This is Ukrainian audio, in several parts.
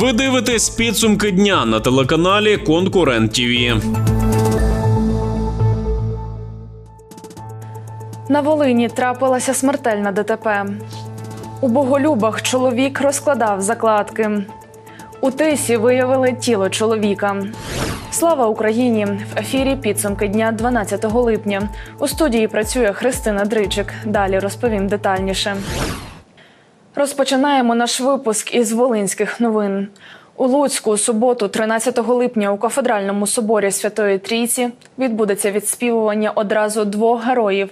Ви дивитесь підсумки дня на телеканалі Конкурент ТІВІ. На Волині трапилася смертельна ДТП. У Боголюбах чоловік розкладав закладки. У Тисі виявили тіло чоловіка. Слава Україні! В ефірі підсумки дня 12 липня. У студії працює Христина Дричик. Далі розповім детальніше. Розпочинаємо наш випуск із волинських новин. У Луцьку суботу, 13 липня, у кафедральному соборі Святої Трійці відбудеться відспівування одразу двох героїв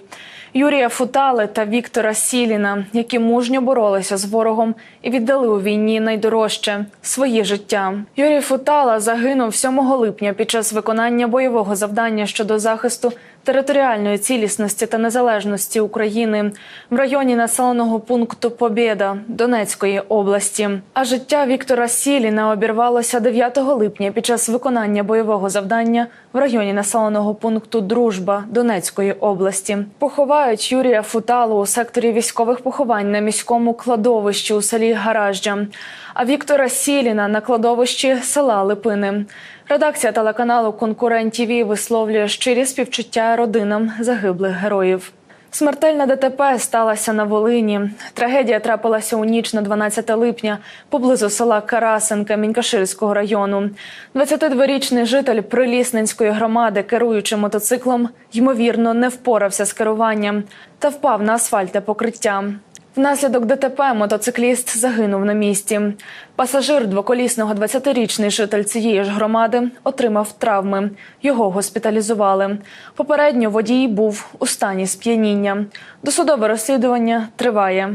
Юрія Футали та Віктора Сіліна, які мужньо боролися з ворогом і віддали у війні найдорожче своє життя. Юрій Футала загинув 7 липня під час виконання бойового завдання щодо захисту територіальної цілісності та незалежності України в районі населеного пункту Побєда Донецької області. А життя Віктора Сіліна обірвалося 9 липня під час виконання бойового завдання в районі населеного пункту Дружба Донецької області. Поховають Юрія Футалу у секторі військових поховань на міському кладовищі у селі Гаражджа, а Віктора Сіліна на кладовищі села Липини. Редакція телеканалу Конкурент ТІВІ висловлює щирі співчуття родинам загиблих героїв. Смертельна ДТП сталася на Волині. Трагедія трапилася у ніч на 12 липня поблизу села Карасенка Мінькаширського району. 22-річний житель Прилісненської громади, керуючи мотоциклом, ймовірно, не впорався з керуванням та впав на асфальтне покриття. Внаслідок ДТП мотоцикліст загинув на місці. Пасажир двоколісного 20-річний житель цієї ж громади отримав травми. Його госпіталізували. Попередньо водій був у стані сп'яніння. Досудове розслідування триває.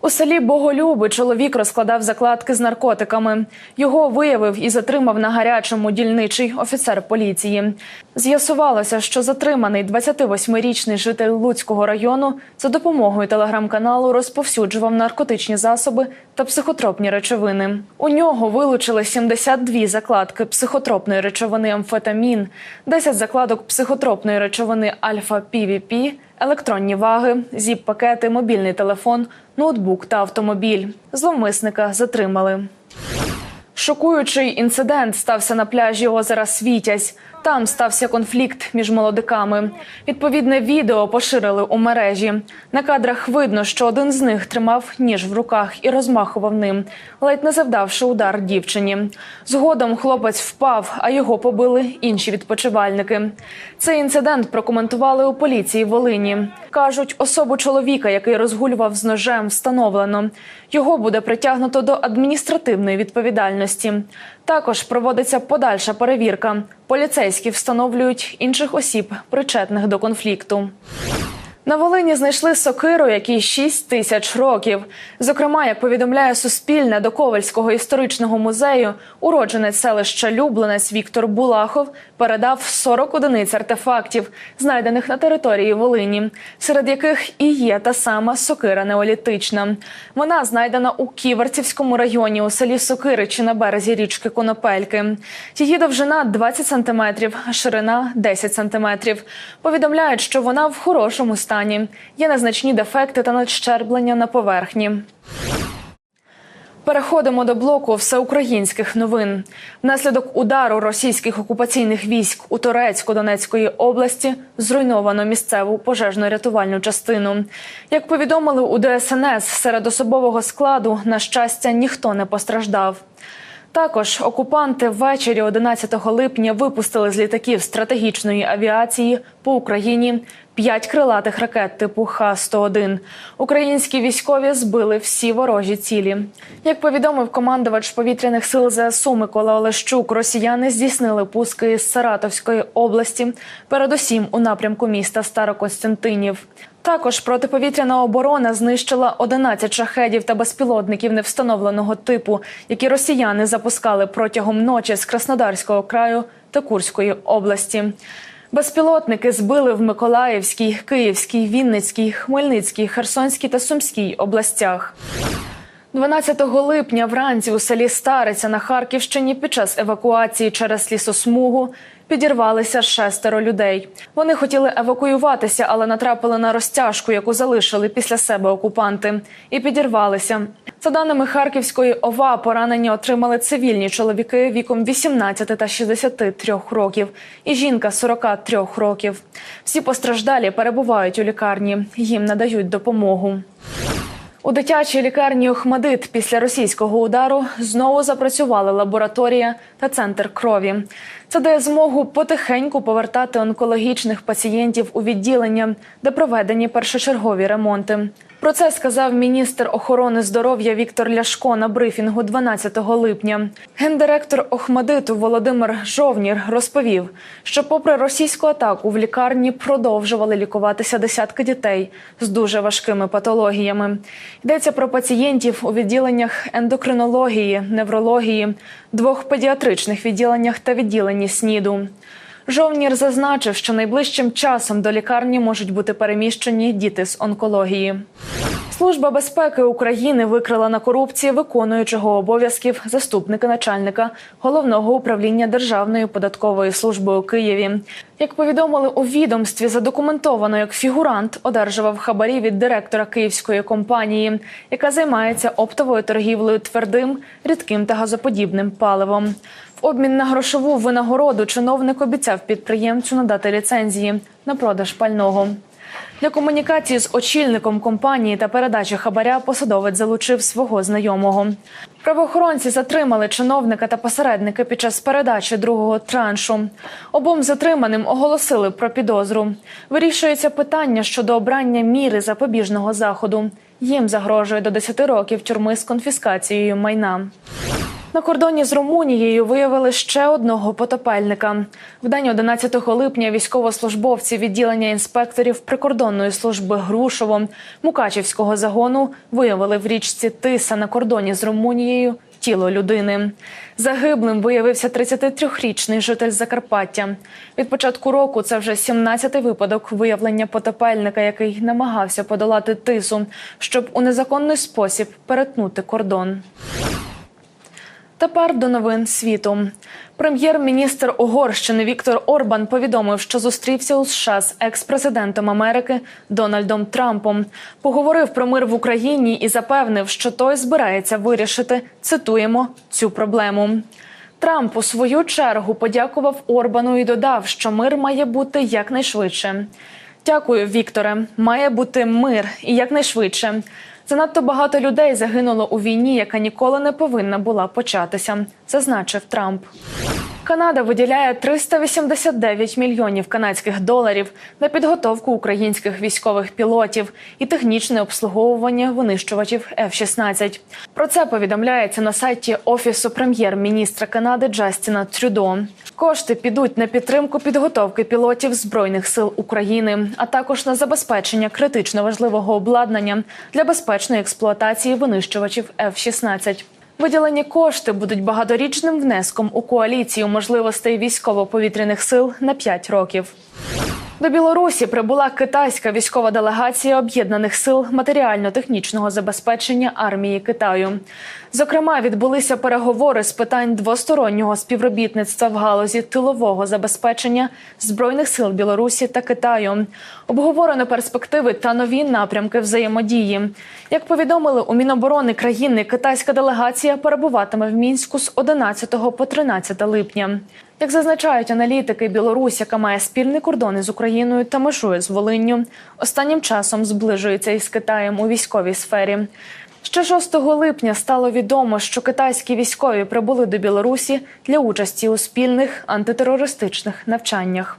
У селі Боголюби чоловік розкладав закладки з наркотиками. Його виявив і затримав на гарячому дільничий офіцер поліції. З'ясувалося, що затриманий 28-річний житель Луцького району за допомогою телеграм-каналу розповсюджував наркотичні засоби та психотропні речовини. У нього вилучили 72 закладки психотропної речовини амфетамін, 10 закладок психотропної речовини альфа-півіпі, електронні ваги, зіп-пакети, мобільний телефон, ноутбук та автомобіль. Зловмисника затримали. Шокуючий інцидент стався на пляжі озера Світязь. Там стався конфлікт між молодиками. Відповідне відео поширили у мережі. На кадрах видно, що один з них тримав ніж в руках і розмахував ним, ледь не завдавши удар дівчині. Згодом хлопець впав, а його побили інші відпочивальники. Цей інцидент прокоментували у поліції Волині. кажуть, особу чоловіка, який розгулював з ножем, встановлено. Його буде притягнуто до адміністративної відповідальності. Також проводиться подальша перевірка. Поліцейські встановлюють інших осіб, причетних до конфлікту. На Волині знайшли сокиру, якій 6 тисяч років. Зокрема, як повідомляє Суспільне до Ковальського історичного музею, уродженець селища Люблинець Віктор Булахов передав 40 одиниць артефактів, знайдених на території Волині, серед яких і є та сама сокира неолітична. Вона знайдена у Ківерцівському районі у селі Сокиричі на березі річки Конопельки. Її довжина 20 сантиметрів, ширина 10 сантиметрів. Повідомляють, що вона в хорошому стані. Є незначні дефекти та надщерблення на поверхні. Переходимо до блоку всеукраїнських новин. Внаслідок удару російських окупаційних військ у Торецьку Донецької області зруйновано місцеву пожежно-рятувальну частину. Як повідомили у ДСНС, серед особового складу, на щастя, ніхто не постраждав. Також окупанти ввечері 11 липня випустили з літаків стратегічної авіації по Україні п'ять крилатих ракет типу Х-101. Українські військові збили всі ворожі цілі. Як повідомив командувач повітряних сил ЗСУ Микола Олещук, росіяни здійснили пуски з Саратовської області, передусім у напрямку міста Старокостянтинів. Також протиповітряна оборона знищила 11 шахедів та безпілотників невстановленого типу, які росіяни запускали протягом ночі з Краснодарського краю та Курської області. Безпілотники збили в Миколаївській, Київській, Вінницькій, Хмельницькій, Херсонській та Сумській областях. 12 липня вранці у селі Стариця на Харківщині під час евакуації через лісосмугу підірвалися шестеро людей. Вони хотіли евакуюватися, але натрапили на розтяжку, яку залишили після себе окупанти, і підірвалися. За даними Харківської ОВА, поранення отримали цивільні чоловіки віком 18 та 63 років, і жінка 43 років. Всі постраждалі перебувають у лікарні. Їм надають допомогу. У дитячій лікарні Охмадит після російського удару знову запрацювали лабораторія та центр крові. Це дає змогу потихеньку повертати онкологічних пацієнтів у відділення, де проведені першочергові ремонти. Про це сказав міністр охорони здоров'я Віктор Ляшко на брифінгу 12 липня. Гендиректор Охмадиту Володимир Жовнір розповів, що, попри російську атаку, в лікарні продовжували лікуватися десятки дітей з дуже важкими патологіями. Йдеться про пацієнтів у відділеннях ендокринології, неврології, двох педіатричних відділеннях та відділенні СНІДу. Жовнір зазначив, що найближчим часом до лікарні можуть бути переміщені діти з онкології. Служба безпеки України викрила на корупції виконуючого обов'язків заступника начальника головного управління Державної податкової служби у Києві. Як повідомили у відомстві, задокументовано, як фігурант одержував хабарі від директора київської компанії, яка займається оптовою торгівлею твердим, рідким та газоподібним паливом. В обмін на грошову винагороду чиновник обіцяв підприємцю надати ліцензії на продаж пального. Для комунікації з очільником компанії та передачі хабаря посадовець залучив свого знайомого. Правоохоронці затримали чиновника та посередника під час передачі другого траншу. Обом затриманим оголосили про підозру. Вирішується питання щодо обрання міри запобіжного заходу. Їм загрожує до 10 років тюрми з конфіскацією майна. На кордоні з Румунією виявили ще одного потопельника. В день 11 липня військовослужбовці відділення інспекторів прикордонної служби Грушово Мукачівського загону виявили в річці Тиса на кордоні з Румунією тіло людини. Загиблим виявився 33-річний житель Закарпаття. Від початку року це вже 17-й випадок виявлення потопельника, який намагався подолати тису, щоб у незаконний спосіб перетнути кордон. Тепер до новин світу. Прем'єр-міністр Угорщини Віктор Орбан повідомив, що зустрівся у США з екс-президентом Америки Дональдом Трампом. Поговорив про мир в Україні і запевнив, що той збирається вирішити цитуємо цю проблему. Трамп у свою чергу подякував Орбану і додав, що мир має бути якнайшвидше. Дякую, Вікторе. Має бути мир і якнайшвидше. Занадто багато людей загинуло у війні, яка ніколи не повинна була початися, зазначив Трамп. Канада виділяє 389 мільйонів канадських доларів на підготовку українських військових пілотів і технічне обслуговування винищувачів F-16. Про це повідомляється на сайті офісу прем'єр-міністра Канади Джастіна Трюдо. Кошти підуть на підтримку підготовки пілотів збройних сил України, а також на забезпечення критично важливого обладнання для безпечної експлуатації винищувачів F-16. Виділені кошти будуть багаторічним внеском у коаліцію можливостей військово-повітряних сил на 5 років. До Білорусі прибула китайська військова делегація об'єднаних сил матеріально-технічного забезпечення армії Китаю. Зокрема, відбулися переговори з питань двостороннього співробітництва в галузі тилового забезпечення збройних сил Білорусі та Китаю. Обговорено перспективи та нові напрямки взаємодії. Як повідомили у Міноборони країни, китайська делегація перебуватиме в мінську з 11 по 13 липня. Як зазначають аналітики, Білорусь, яка має спільний кордон із Україною та межує з Волинню, останнім часом зближується із Китаєм у військовій сфері. Ще 6 липня стало відомо, що китайські військові прибули до Білорусі для участі у спільних антитерористичних навчаннях.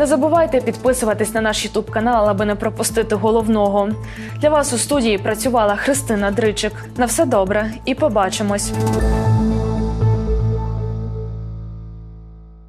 Не забувайте підписуватись на наш Ютуб канал, аби не пропустити головного. Для вас у студії працювала Христина Дричик. На все добре і побачимось.